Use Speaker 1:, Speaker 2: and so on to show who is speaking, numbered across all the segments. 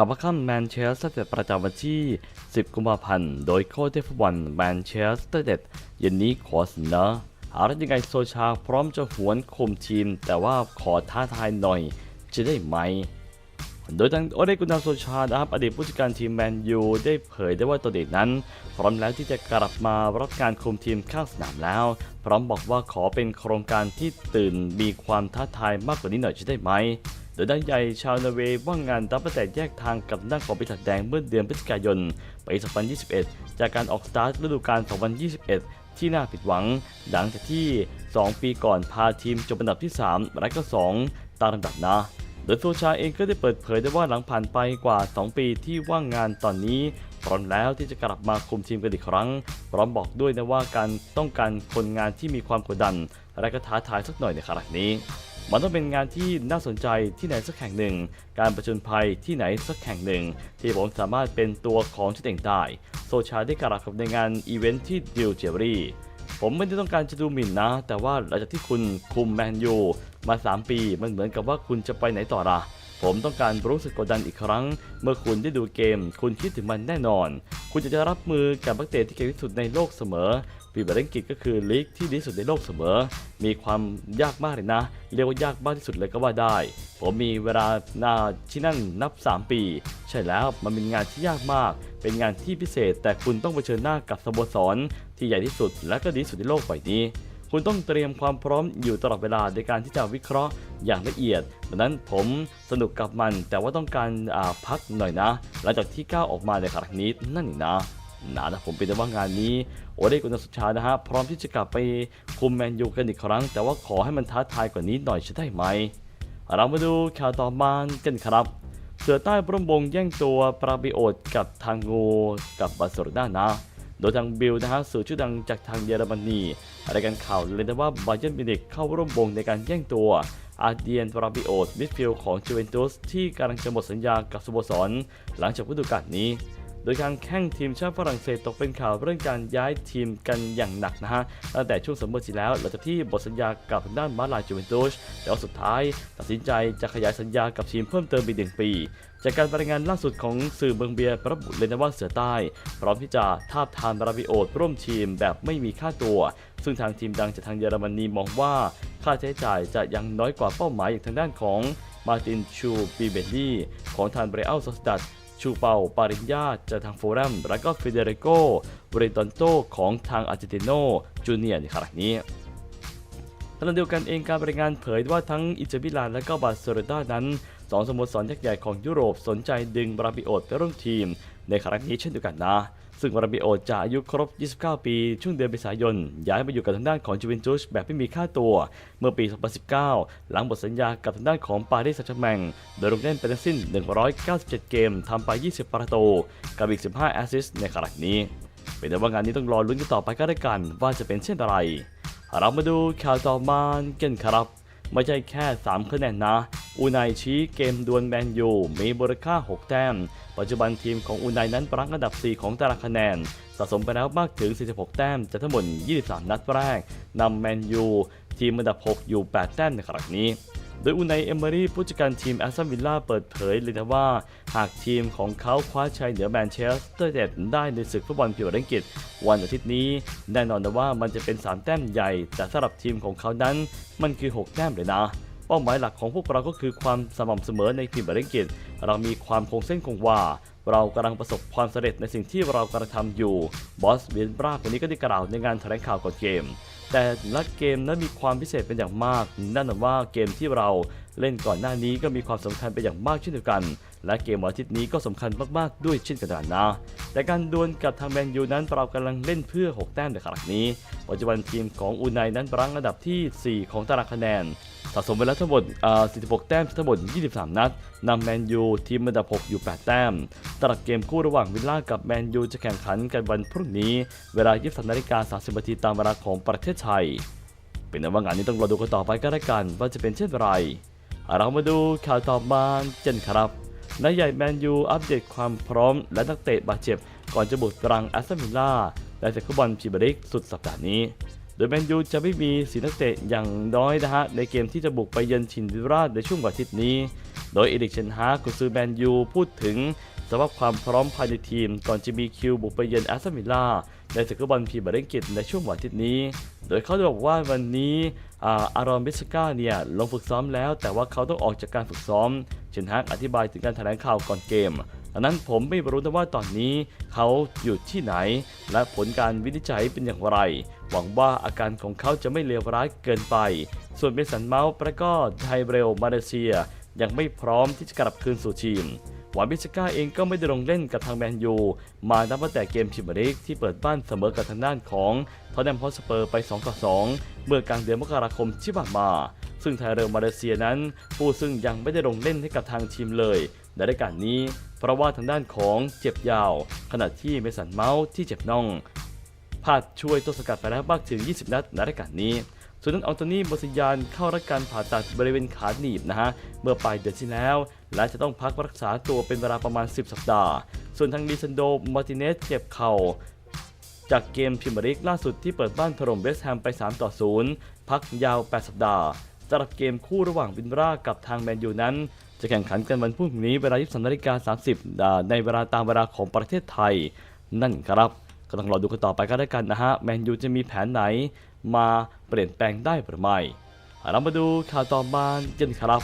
Speaker 1: ข่าวพักค่ำแมนเชสเตอร์เดประจำวันที่ 10 กุมภาพันธ์ โดยโค้ชเทฟบอลแมนเชสเตอร์เดเย็นนี้ขอเสนอหาได้ยังไงโซชาพร้อมจะหวนคุมทีม แต่ว่าขอท้าทายหน่อยจะได้ไหม โดยทางโอเดกุนาโซชานะครับอดีตผู้จัดการทีมแมนยูได้เผยได้ว่าตัวเด็กนั้น พร้อมแล้วที่จะกลับมารับการคุมทีมข้างสนามแล้ว พร้อมบอกว่าขอเป็นโครงการที่ตื่นมีความท้าทายมากกว่านี้หน่อยจะได้ไหม ดยด้านใหญ่ชาวนอร์เวย์ว่างงานรับตั้งแต่แยกทางกับด้านของปีศาจแดงเมื่อเดือนพฤศจิกายนปี 2021 จากการออกสตาร์ทฤดูกาล 2021 ที่น่าผิดหวัง หลังจากที่ 2 ปีก่อนพาทีมจบอันดับที่ 3 และก็ 2 ตามลำดับนะ โดยโซชาเองก็ได้เปิดเผยได้ว่าหลังผ่านไปกว่า 2 ปีที่ว่างงานตอนนี้พร้อมแล้วที่จะกลับมาคุมทีมกันอีกครั้ง พร้อมบอกด้วยนะว่าการต้องการคนงานที่มีความกดดัน และก็ท้าทายสักหน่อยในครั้งนี้ มันต้องเป็นงานที่น่าสนใจที่ไหนสักแห่งหนึ่ง การประจนภัยที่ไหนสักแห่งหนึ่ง ที่ผมสามารถเป็นตัวของชุดเองได้ โซชาได้กล่าวกับในงานอีเวนท์ที่ดิวเจอรี่ผมไม่ได้ต้องการจะดูหมิ่นนะ แต่ว่าหลังจากที่คุณคุมแมนยูมา 3 ปี มันเหมือนกับว่าคุณจะไปไหนต่อละ ผมต้องการรู้สึกกดดันอีกครั้ง เมื่อคุณได้ดูเกม คุณคิดถึงมันแน่นอน คุณจะได้รับมือกับนักเตะที่เก่งที่สุดในโลกเสมอปีบาร์เรนกิจก็คือลีกที่ดีที่สุดในโลกเสมอ มีความยากมากเลยนะ เรียกว่ายากมากที่สุดเลยก็ว่าได้ ผมมีเวลาหน้าที่นั่นนับ 3 ปี ใช่แล้วมันเป็นงานที่ยากมาก เป็นงานที่พิเศษ แต่คุณต้องเผชิญหน้ากับสโมสรที่ใหญ่ที่สุดและก็ดีที่สุดในโลกใบนี้ คุณต้องเตรียมความพร้อมอยู่ตลอดเวลาในการที่จะวิเคราะห์อย่างละเอียดดังนั้นผมสนุกกับมัน แต่ว่าต้องการพักหน่อยนะ หลังจากที่ก้าวออกมาในครั้งนี้นั่นเองนะนะนะผมเป็นแต่ว่างานนี้โอเดกุนสุชานะฮะพร้อมที่จะกลับไปคุมแมนยูกันอีกครั้ง แต่ว่าขอให้มันท้าทายกว่านี้หน่อยจะได้ไหม เรามาดูข่าวต่อมากันครับ เสือใต้พร่มบงแย่งตัวปราบิโอตกับทางงูกับบาร์เซโลนานะ โดยทางบิลนะฮะสื่อชื่อดังจากทางเยอรมนีรายการข่าวเลยนะว่าบาเยร์นมินิกเข้าร่วมวงในการแย่งตัวอาเดียนทราบิโอตมิดฟิลด์ของจูเวนตุสที่กำลังจะหมดสัญญากับสโมสร หลังจากฤดูกาลนี้ โดยการแข่งทีมชาติฝรั่งเศสตกเป็นข่าวเรื่องการย้ายทีมกันอย่างหนักนะฮะตั้งแต่ช่วงซัมมอร์ที่แล้วหลังจากที่หมดสัญญากับทางด้านมาลาจูเวนตุสแต่ว่าสุดท้ายตัดสินใจจะขยายสัญญากับทีมเพิ่มเติมอีกหนึ่งปีจากการรายงานล่าสุดของสื่อเมืองเบียร์ระบุเลยนะว่าเสือใต้ พร้อมที่จะทาบทามราบิโอตร่วมทีมแบบไม่มีค่าตัว ซึ่งทางทีมดังจากทางเยอรมนีมองว่า ค่าใช้จ่ายจะยังน้อยกว่าเป้าหมายอย่างทางด้านของมาตินชูปีเบนดี้ของทางเบรอัลซอสตัด ชูเปาปาริญญาจากทางโฟรัม และก็เฟเดริโกบริตอนโตของทางอาร์เจนติโนจูเนียร์ในครั้งนี้ขณะเดียวกันเองการรายงานเผยว่าทั้งอิตาลาและก็บาร์เซโลนานั้นสองสโมสรยักษ์ใหญ่ของยุโรปสนใจดึงบราบิโอตไปร่วมทีมในครั้งนี้เช่นเดียวกันนะ ซึ่งบราบิโอจะอายุครบ 29 ปี ช่วงเดือนเมษายน ย้ายมาอยู่กับทางด้านของจูเวนตุสแบบไม่มีค่าตัว เมื่อปี 2019 หลังหมดสัญญากับทางด้านของปารีสแซงต์แชร์แมงโดยลงเล่นไปทั้งสิ้น 197 เกมทำไป 20 ประตู กับอีก 15 แอสซิสต์ในครั้งนี้ เป็นแต่ว่างานนี้ต้องรอลุ้นกันต่อไปก็ได้กันว่าจะเป็นเช่นไร เรามาดูข่าวต่อมากันครับ ไม่ใช่แค่ 3 คะแนนนะ อูไนชี้เกมดวลแมนยูมีมูลค่า 6 แต้ม ปัจจุบันทีมของอูไนนั้นรั้งอันดับ 4 ของตารางคะแนน สะสมไปแล้วมากถึง 46 แต้มจากทั้งหมด 23 นัดแรกนำแมนยูทีมอันดับ 6 อยู่ 8 แต้มในครั้งนี้โดยอูไนเอมเมอรี่ผู้จัดการทีมแอสตันวิลล่าเปิดเผยเลยนะว่า หากทีมของเขาคว้าชัยเหนือแมนเชสเตอร์เดดได้ในศึกฟุตบอลพรีเมียร์ลีกวันอาทิตย์นี้ แน่นอนนะว่ามันจะเป็น 3 แต้มใหญ่ แต่สำหรับทีมของเขานั้น มันคือ 6 แต้มเลยนะ เป้าหมายหลักของพวกเราก็คือความสม่ำเสมอในพรีมียร์ลีกเรามีความคงเส้นคงวาเรากำลังประสบความสำเร็จในสิ่งที่เรากำลังทำอยู่บอสเวียนบราคนนี้ก็ได้กล่าวในงานแถลงข่าวก่อนเกม แต่ละเกมนั้นมีความพิเศษเป็นอย่างมาก นั่นหมายว่าเกมที่เราเล่นก่อนหน้านี้ก็มีความสำคัญเป็นอย่างมากเช่นเดียวกัน และเกมวันอาทิตย์นี้ก็สำคัญมากๆด้วยเช่นกันนะ แต่การดวลกับทางแมนยูนั้นเรากำลังเล่นเพื่อ 6 แต้มในครั้งนี้ ปัจจุบันทีมของอูไนนั้นรั้งอันดับทีสี่4 ของตารางคะแนนะสมไปแล้วทั้งหมด46 แต้มทั้งหมด 23 นัดนำแมนยูทีมอันดับ 6 อยู่ 8 แต้มตลาดเกมคู่ระหว่างวิลล่ากับแมนยูจะแข่งขันกันวันพรุ่งนี้ เวลา 23นาฬิกา30นาทีตามเวลาของประเทศไทย เป็นแต่ว่างานนี้ต้องรอดูกันต่อไปก็ได้วกันว่าจะเป็นเช่นไร เรามาดูข่าวต่อมาเจนครับนายใหญ่แมนยูอัปเดตความพร้อม และนักเตะบาดเจ็บ ก่อนจะบุกตรังแอสตันวิลล่าและจากฟุตบอลพรีเมียร์ลีกสุดสัปดาห์นี้ โดยแมนยูจะไม่มีสีนักเตะอย่างน้อยนะฮะในเกมที่จะบุกไปเยือนชินวิลล่าในช่วงวันอาทิตย์นี้ โดยเอริกเชนฮากกุซือแมนยูพูดถึงสภาพความพร้อมภายในทีม ก่อนจะมีคิวบุกไปเยือนแอสตันวิลล่าในศึกฟุตบอลพรีเมียร์ลีกในช่วงวันอาทิตย์นี้ โดยเขาบอกว่าวันนี้อาอารอนบิสก้าเนี่ยลงฝึกซ้อมแล้ว แต่ว่าเขาต้องออกจากการฝึกซ้อม เชนฮากอธิบายถึงการแถลงข่าวก่อนเกม ดังนั้นผมไม่รู้นะว่าตอนนี้เขาอยู่ที่ไหน และผลการวินิจฉัยเป็นอย่างไร หวังว่าอาการของเขาจะไม่เลวร้ายเกินไป ส่วนเมสันเมาส์และก็ไทเบรลมาเลเซีย ยังไม่พร้อมที่จะกลับคืนสู่ทีมหวานบิสก้าเองก็ไม่ได้ลงเล่นกับทางแมนยู มานับตั้งแต่เกมชิมเบริกที่เปิดบ้านเสมอกับทางด้านของทอตแนมฮอสเปอร์ไป 2 ต่อ 2 เมื่อกลางเดือนมกราคมที่ผ่านมา ซึ่งไทเรลมาเลเซียนั้น ผู้ซึ่งยังไม่ได้ลงเล่นให้กับทางทีมเลย ในรายการนี้ เพราะว่าทางด้านของเจ็บยาว ขณะที่เมสันเมาส์ที่เจ็บน่องพลาดช่วยตัวสกัดไปแล้วมากถึง 20 นัดในรายการนี้ส่วนนั้นอัลโตนีโบซิยานเข้ารับการผ่าตัดบริเวณขาหนีบนะฮะ เมื่อปลายเดือนที่แล้ว และจะต้องพักรักษาตัวเป็นเวลาประมาณ 10 สัปดาห์ ส่วนทางลิซันโดมาร์ติเนสเจ็บเข่า จากเกมพรีเมียร์ลีกล่าสุดที่เปิดบ้านถล่มเวสต์แฮมไป 3 ต่อ 0 พักยาว 8 สัปดาห์ สำหรับเกมคู่ระหว่างวินรากับทางแมนยูนั้น จะแข่งขันกันวันพรุ่งนี้เวลา 23นาฬิกา30 ในเวลาตามเวลาของประเทศไทย นั่นครับก็ต้องรอดูกันต่อไปก็ได้กันนะฮะแมนยูจะมีแผนไหนมาเปลี่ยนแปลงได้หรือไม่เรามาดูข่าวต่อมากันครับ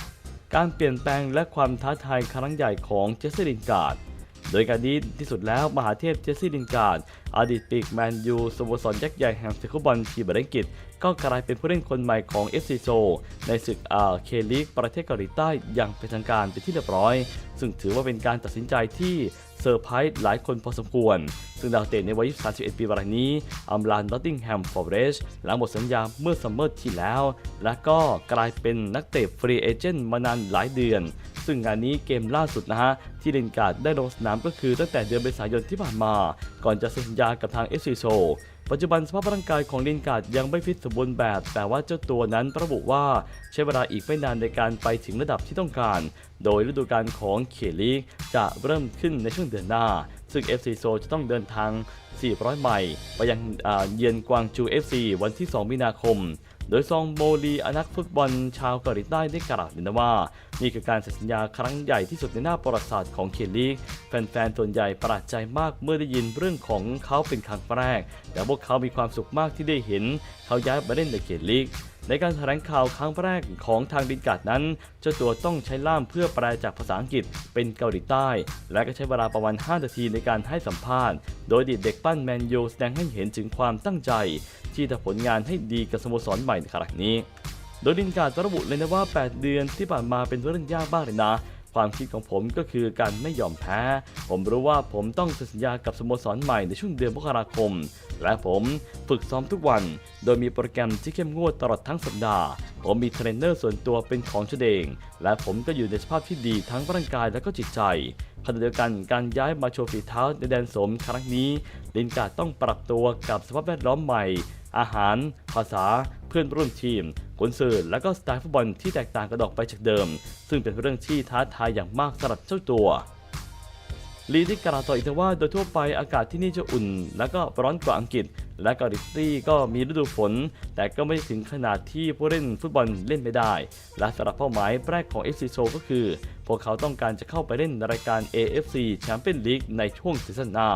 Speaker 1: การเปลี่ยนแปลงและความท้าทายครั้งใหญ่ของเจสซี่ลินการ์ด โดยการนี้ที่สุดแล้วมหาเทพเจสซี่ลินการ์ดอดีตปีกแมนยูสโมสรยักษ์ใหญ่แห่งศึกฟุตบอลพรีเมียร์ลังกฤษ ก็กลายเป็นผู้เล่นคนใหม่ของ FC โซในศึกอาเคลีกประเทศเกาหลีใต้อย่างเป็นทางการเป็นที่เรียบร้อย ซึ่งถือว่าเป็นการตัดสินใจที่เซอร์ไพรส์หลายคนพอสมควร ซึ่งดาวเตะในวัย 31 ปีรายนี้อัมลานนอตติงแฮมฟอร์เรสหลังหมดสัญญาเมื่อซัมเมอร์ที่แล้ว และก็กลายเป็นนักเตะฟรีเอเจนต์มานานหลายเดือน ซึ่งงานนี้เกมล่าสุดนะฮะที่เลนการ์ดได้ลงสนามก็คือตั้งแต่เดือนเมษายนที่ผ่านมา ก่อนจะเซ็นสัญญากับทางเอสซีโซปัจจุบันสภาพร่างกายของลินการ์ดยังไม่ฟิตสมบูรณ์แบบ แต่ว่าเจ้าตัวนั้นระบุว่าใช้เวลาอีกไม่นานในการไปถึงระดับที่ต้องการ โดยฤดูกาลของเคลีกจะเริ่มขึ้นในช่วงเดือนหน้า ซึ่ง FC โซจะต้องเดินทาง 400 ไมล์ไปยังเยือนกวางจู FC วันที่ 2 มีนาคม โดยซองโมลีอนักฟุตบอลชาวเกาหลีใต้ได้กล่าวเลยนะว่า นี่คือการเซ็นสัญญาครั้งใหญ่ที่สุดในหน้าประวัติศาสตร์ของเคลีกแฟนๆส่วนใหญ่ประหลาดใจมากเมื่อได้ยินเรื่องของเขาเป็นครั้งแรก แต่พวกเขามีความสุขมากที่ได้เห็น เขาย้ายมาเล่นในเคลีก ในการแถลงข่าวครั้งแรกของทางดินกาดนั้น เจ้าตัวต้องใช้ล่ามเพื่อแปลจากภาษาอังกฤษเป็นเกาหลีใต้ และก็ใช้เวลาประมาณ 5 นาทีในการให้สัมภาษณ์ โดยดีตเด็กปั้นแมนยูแสดงให้เห็นถึงความตั้งใจ ที่จะผลงานให้ดีกับสโมสรใหม่ในครั้งนี้ โดยดินการ์ดระบุเลยนะว่า 8 เดือนที่ผ่านมาเป็นเรื่องยากมากเลยนะ ความคิดของผมก็คือการไม่ยอมแพ้ ผมรู้ว่าผมต้องเซ็นสัญญากับสโมสรใหม่ในช่วงเดือนมกราคม และผมฝึกซ้อมทุกวัน โดยมีโปรแกรมที่เข้มงวดตลอดทั้งสัปดาห์ ผมมีเทรนเนอร์ส่วนตัวเป็นของตัวเอง และผมก็อยู่ในสภาพที่ดีทั้งร่างกายและก็จิตใจขณะเดียวกันการย้ายมาโชว์ฝีเท้าในแดนสมครั้งนี้ ลินการ์ต้องปรับตัวกับสภาพแวดล้อมใหม่ อาหาร ภาษา เพื่อนร่วมทีม กุนซือและก็สไตล์ฟุตบอลที่แตกต่างกันออกไปจากเดิม ซึ่งเป็นเรื่องที่ท้าทายอย่างมากสำหรับเจ้าตัวลีได้กล่าวต่ออีกว่าโดยทั่วไปอากาศที่นี่จะอุ่น และก็ร้อนกว่าอังกฤษ และเกาหลีใต้ก็มีฤดูฝน แต่ก็ไม่ถึงขนาดที่ผู้เล่นฟุตบอลเล่นไม่ได้ และสำหรับเป้าหมายแรกของ FC s o ก็คือ พวกเขาต้องการจะเข้าไปเล่นในรายการ AFC Champions League ในช่วงซีซั่นหน้า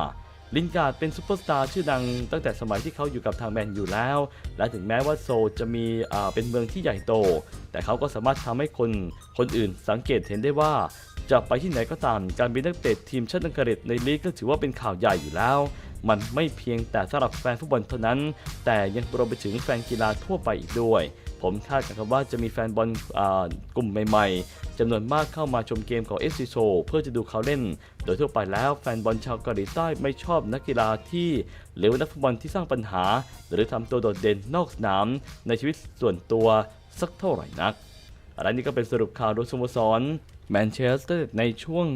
Speaker 1: ลินการ์ดเป็นซูเปอร์สตาร์ชื่อดังตั้งแต่สมัยที่เขาอยู่กับทางแมนอยู่แล้ว และถึงแม้ว่าโซลจะมีเป็นเมืองที่ใหญ่โต แต่เขาก็สามารถทำให้คนคนอื่นสังเกตเห็นได้ว่า จะไปที่ไหนก็ตามการมีนักเตะทีมชาติอังกฤษในลีกก็ถือว่าเป็นข่าวใหญ่อยู่แล้ว มันไม่เพียงแต่สำหรับแฟนฟุตบอลเท่านั้น แต่ยังรวมไปถึงแฟนกีฬาทั่วไปอีกด้วย ผมคาดกันครับว่าจะมีแฟนบอลกลุ่มใหม่ๆจำนวนมากเข้ามาชมเกมของ FC s o เพื่อจะดูเขาเล่น โดยทั่วไปแล้วแฟนบอลชาวเกาหลีใต้ไม่ชอบนักกีฬาที่หรือนักฟุตบอลที่สร้างปัญหา หรือทำตัวโดดเด่นนอกสนาม ในชีวิตส่วนตัวสักเท่าไหร่นักและนี่ก็เป็นสรุปข่าวโดยสโมสรแมนเชสเตอร์ในช่วง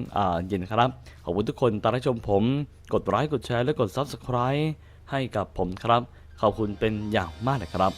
Speaker 1: เย็นครับ ขอบคุณทุกคนตามรับชมผม กดไลค์กดแชร์และกด Subscribe ให้กับผมครับ ขอบคุณเป็นอย่างมากนะครับ